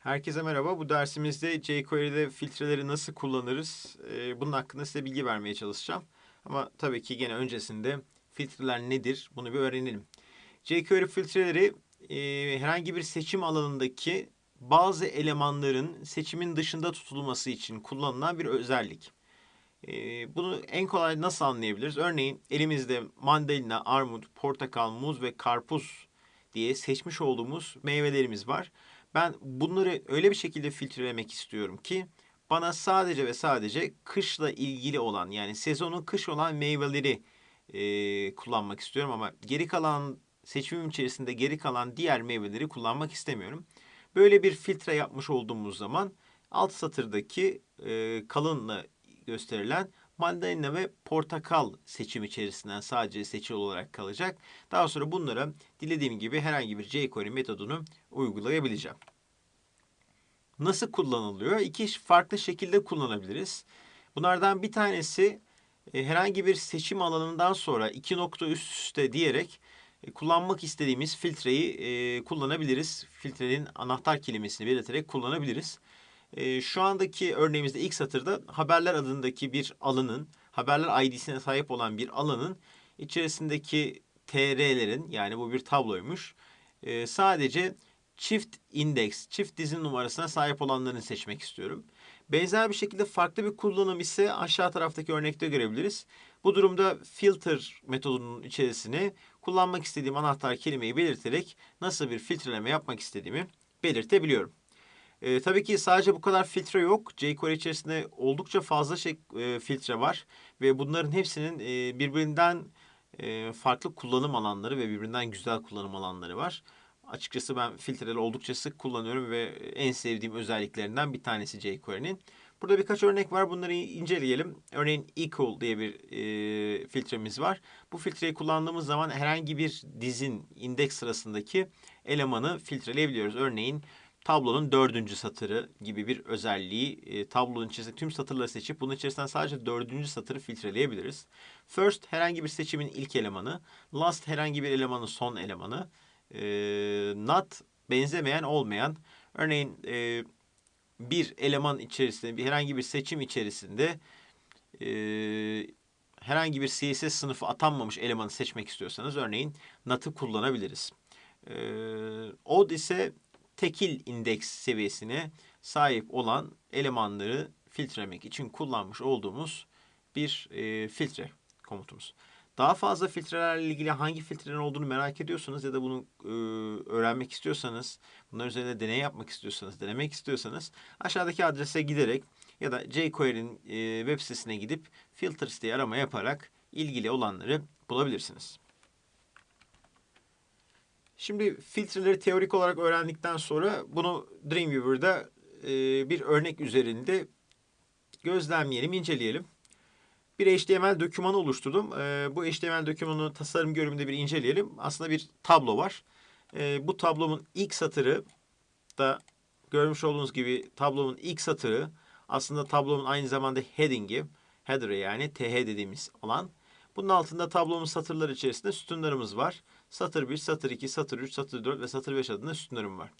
Herkese merhaba. Bu dersimizde jQuery'de filtreleri nasıl kullanırız? Ee, bunun hakkında size bilgi vermeye çalışacağım. Ama tabii ki gene öncesinde filtreler nedir? Bunu bir öğrenelim. jQuery filtreleri e, herhangi bir seçim alanındaki bazı elemanların seçimin dışında tutulması için kullanılan bir özellik. E, bunu en kolay nasıl anlayabiliriz? Örneğin elimizde mandalina, armut, portakal, muz ve karpuz diye seçmiş olduğumuz meyvelerimiz var. Ben bunları öyle bir şekilde filtrelemek istiyorum ki bana sadece ve sadece kışla ilgili olan yani sezonun kış olan meyveleri e, kullanmak istiyorum ama geri kalan seçimim içerisinde geri kalan diğer meyveleri kullanmak istemiyorum. Böyle bir filtre yapmış olduğumuz zaman alt satırdaki e, kalınla gösterilen mandalina ve portakal seçim içerisinden sadece seçili olarak kalacak. Daha sonra bunlara dilediğim gibi herhangi bir jQuery metodunu uygulayabileceğim. Nasıl kullanılıyor? İki farklı şekilde kullanabiliriz. Bunlardan bir tanesi e, herhangi bir seçim alanından sonra iki nokta üst üste diyerek e, kullanmak istediğimiz filtreyi e, kullanabiliriz. Filtrenin anahtar kelimesini belirterek kullanabiliriz. E, şu andaki örneğimizde ilk satırda haberler adındaki bir alanın, haberler ID'sine sahip olan bir alanın içerisindeki TR'lerin yani bu bir tabloymuş. E, sadece çift indeks, çift dizin numarasına sahip olanlarını seçmek istiyorum. Benzer bir şekilde farklı bir kullanım ise aşağı taraftaki örnekte görebiliriz. Bu durumda filter metodunun içerisine kullanmak istediğim anahtar kelimeyi belirterek nasıl bir filtreleme yapmak istediğimi belirtebiliyorum. E, tabii ki sadece bu kadar filtre yok. jQuery içerisinde oldukça fazla şey e, filtre var ve bunların hepsinin e, birbirinden e, farklı kullanım alanları ve birbirinden güzel kullanım alanları var. Açıkçası ben filtreleri oldukça sık kullanıyorum ve en sevdiğim özelliklerinden bir tanesi jQuery'nin. Burada birkaç örnek var. Bunları inceleyelim. Örneğin equal diye bir e, filtremiz var. Bu filtreyi kullandığımız zaman herhangi bir dizin indeks sırasındaki elemanı filtreleyebiliyoruz. Örneğin tablonun dördüncü satırı gibi bir özelliği e, tablonun içerisinde tüm satırları seçip bunun içerisinden sadece dördüncü satırı filtreleyebiliriz. First herhangi bir seçimin ilk elemanı, last herhangi bir elemanın son elemanı, e, not benzemeyen olmayan. Örneğin e, bir eleman içerisinde bir herhangi bir seçim içerisinde e, herhangi bir CSS sınıfı atanmamış elemanı seçmek istiyorsanız örneğin not'ı kullanabiliriz. E, odd ise tekil indeks seviyesine sahip olan elemanları filtrelemek için kullanmış olduğumuz bir e, filtre komutumuz. Daha fazla filtrelerle ilgili hangi filtrelerin olduğunu merak ediyorsanız ya da bunu e, öğrenmek istiyorsanız, bunlar üzerinde deney yapmak istiyorsanız, denemek istiyorsanız aşağıdaki adrese giderek ya da jQuery'nin e, web sitesine gidip filters diye arama yaparak ilgili olanları bulabilirsiniz. Şimdi filtreleri teorik olarak öğrendikten sonra bunu Dreamweaver'da e, bir örnek üzerinde gözlemleyelim, inceleyelim. Bir HTML dokümanı oluşturdum. E, bu HTML dokümanı tasarım görümünde bir inceleyelim. Aslında bir tablo var. E, bu tablomun ilk satırı da görmüş olduğunuz gibi tablomun ilk satırı aslında tablomun aynı zamanda heading'i, header'ı yani TH dediğimiz alan. Bunun altında tablomuz satırlar içerisinde sütunlarımız var. Satır 1, satır 2, satır 3, satır 4 ve satır 5 adında sütunlarım var.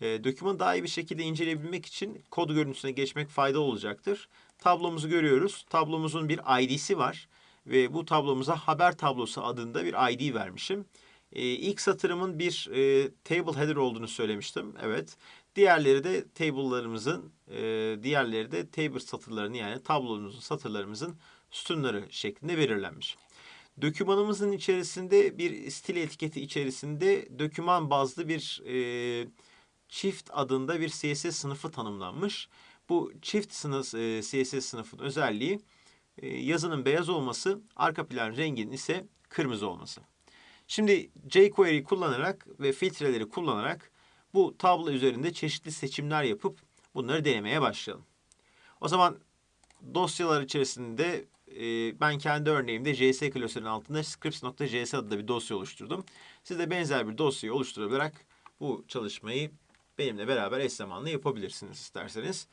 E, dokümanı daha iyi bir şekilde inceleyebilmek için kod görüntüsüne geçmek faydalı olacaktır. Tablomuzu görüyoruz. Tablomuzun bir ID'si var ve bu tablomuza haber tablosu adında bir ID vermişim. E, ilk satırımın bir e, table header olduğunu söylemiştim. Evet. Diğerleri de table'larımızın, e, diğerleri de table satırlarını yani tablomuzun satırlarımızın sütunları şeklinde belirlenmiş. Dokümanımızın içerisinde bir stil etiketi içerisinde doküman bazlı bir e, çift adında bir CSS sınıfı tanımlanmış. Bu çift sınıf e, CSS sınıfın özelliği e, yazının beyaz olması, arka plan renginin ise kırmızı olması. Şimdi jQuery kullanarak ve filtreleri kullanarak bu tablo üzerinde çeşitli seçimler yapıp bunları denemeye başlayalım. O zaman dosyalar içerisinde e, ben kendi örneğimde JS klasörünün altında scripts.js adında bir dosya oluşturdum. Siz de benzer bir dosyayı oluşturarak bu çalışmayı benimle beraber eş zamanlı yapabilirsiniz isterseniz.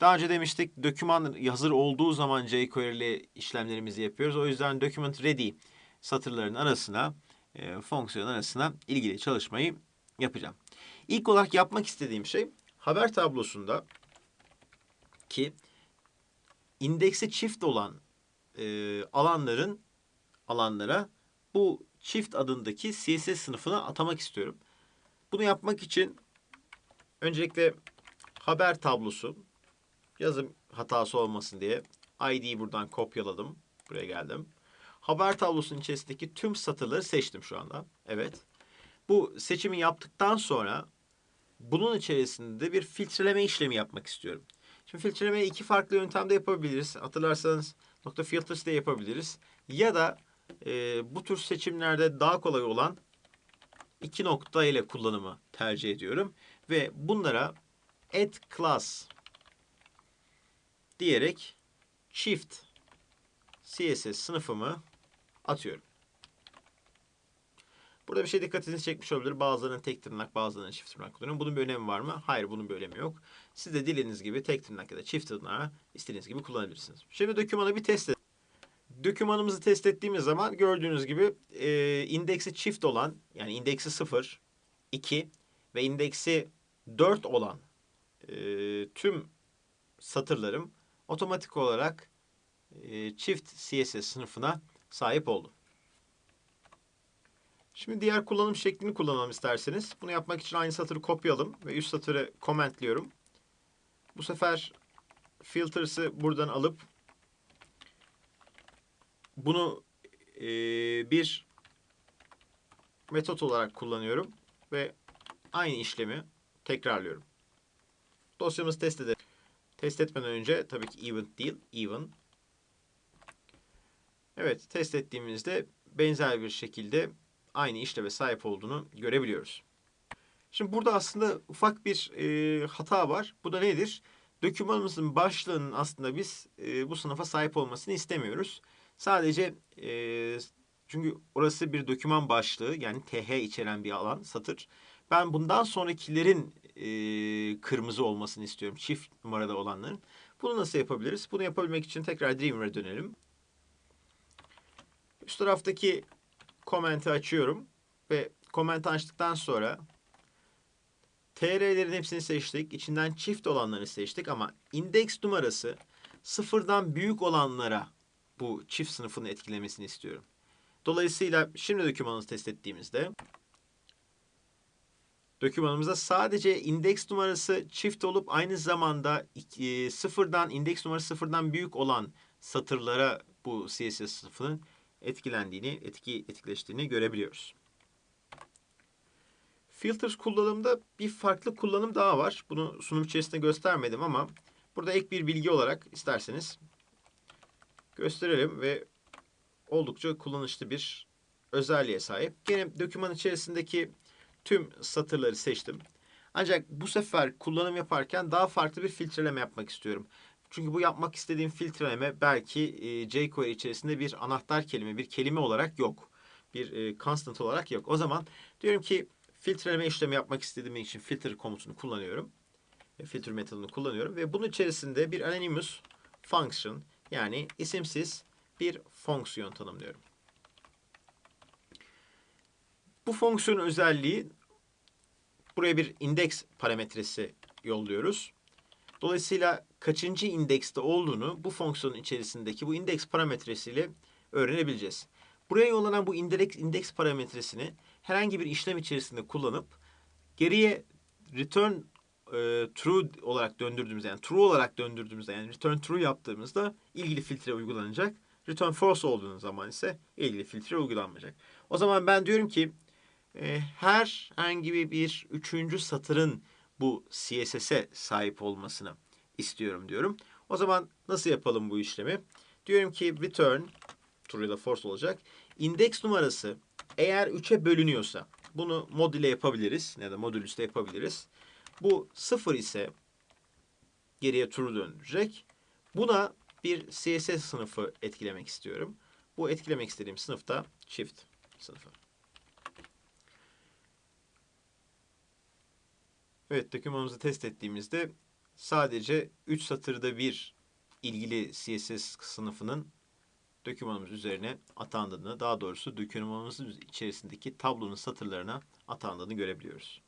Daha önce demiştik doküman hazır olduğu zaman jQuery ile işlemlerimizi yapıyoruz. O yüzden document ready satırların arasına, e, fonksiyon arasına ilgili çalışmayı yapacağım. İlk olarak yapmak istediğim şey haber tablosunda ki indeksi çift olan e, alanların alanlara bu çift adındaki CSS sınıfına atamak istiyorum. Bunu yapmak için öncelikle haber tablosu yazım hatası olmasın diye ID'yi buradan kopyaladım. Buraya geldim. Haber tablosunun içerisindeki tüm satırları seçtim şu anda. Evet. Bu seçimi yaptıktan sonra bunun içerisinde bir filtreleme işlemi yapmak istiyorum. Şimdi filtrelemeyi iki farklı yöntemde yapabiliriz. Hatırlarsanız nokta filters de yapabiliriz. Ya da e, bu tür seçimlerde daha kolay olan iki nokta ile kullanımı tercih ediyorum. Ve bunlara add class diyerek çift CSS sınıfımı atıyorum. Burada bir şey dikkatinizi çekmiş olabilir. Bazılarının tek tırnak, bazılarının çift tırnak kullanıyorum. Bunun bir önemi var mı? Hayır, bunun bir önemi yok. Siz de dilediğiniz gibi tek tırnak ya da çift tırnağı istediğiniz gibi kullanabilirsiniz. Şimdi dokümanı bir test edelim. Dokümanımızı test ettiğimiz zaman gördüğünüz gibi e, indeksi çift olan yani indeksi 0, 2 ve indeksi 4 olan e, tüm satırlarım otomatik olarak e, çift CSS sınıfına sahip oldu. Şimdi diğer kullanım şeklini kullanalım isterseniz. Bunu yapmak için aynı satırı kopyalım ve üst satırı commentliyorum. Bu sefer filters'ı buradan alıp bunu e, bir metot olarak kullanıyorum ve aynı işlemi tekrarlıyorum. Dosyamızı test edelim. Test etmeden önce tabii ki event değil, even. Evet, test ettiğimizde benzer bir şekilde aynı işleve sahip olduğunu görebiliyoruz. Şimdi burada aslında ufak bir e, hata var. Bu da nedir? Dokümanımızın başlığının aslında biz e, bu sınıfa sahip olmasını istemiyoruz. Sadece e, çünkü orası bir doküman başlığı yani TH içeren bir alan, satır. Ben bundan sonrakilerin e, kırmızı olmasını istiyorum. Çift numarada olanların. Bunu nasıl yapabiliriz? Bunu yapabilmek için tekrar Dreamer'a dönelim. Üst taraftaki komenti açıyorum ve komenti açtıktan sonra TR'lerin hepsini seçtik. İçinden çift olanları seçtik ama indeks numarası sıfırdan büyük olanlara bu çift sınıfını etkilemesini istiyorum. Dolayısıyla şimdi dokümanımızı test ettiğimizde dokümanımızda sadece indeks numarası çift olup aynı zamanda sıfırdan indeks numarası sıfırdan büyük olan satırlara bu CSS sınıfının etkilendiğini, etki etkileştiğini görebiliyoruz. Filters kullanımda bir farklı kullanım daha var. Bunu sunum içerisinde göstermedim ama burada ek bir bilgi olarak isterseniz gösterelim ve oldukça kullanışlı bir özelliğe sahip. Yine doküman içerisindeki tüm satırları seçtim. Ancak bu sefer kullanım yaparken daha farklı bir filtreleme yapmak istiyorum. Çünkü bu yapmak istediğim filtreleme belki e, jQuery içerisinde bir anahtar kelime, bir kelime olarak yok. Bir e, constant olarak yok. O zaman diyorum ki filtreleme işlemi yapmak istediğim için filter komutunu kullanıyorum. E, filter metodunu kullanıyorum ve bunun içerisinde bir anonymous function yani isimsiz bir fonksiyon tanımlıyorum. Bu fonksiyonun özelliği buraya bir indeks parametresi yolluyoruz. Dolayısıyla kaçıncı indekste olduğunu bu fonksiyonun içerisindeki bu indeks parametresiyle öğrenebileceğiz. Buraya yollanan bu indeks, indeks parametresini herhangi bir işlem içerisinde kullanıp geriye return e, true olarak döndürdüğümüzde yani true olarak döndürdüğümüzde yani return true yaptığımızda ilgili filtre uygulanacak. Return false olduğu zaman ise ilgili filtre uygulanmayacak. O zaman ben diyorum ki e, herhangi bir üçüncü satırın bu CSS'e sahip olmasını istiyorum diyorum. O zaman nasıl yapalım bu işlemi? Diyorum ki return true ya false olacak. İndeks numarası eğer 3'e bölünüyorsa bunu mod ile yapabiliriz ya da modülüs de yapabiliriz. Bu 0 ise geriye true döndürecek. Buna bir CSS sınıfı etkilemek istiyorum. Bu etkilemek istediğim sınıfta çift sınıfı. Evet dokümanımızı test ettiğimizde sadece 3 satırda bir ilgili CSS sınıfının dokümanımız üzerine atandığını, daha doğrusu dokümanımızın içerisindeki tablonun satırlarına atandığını görebiliyoruz.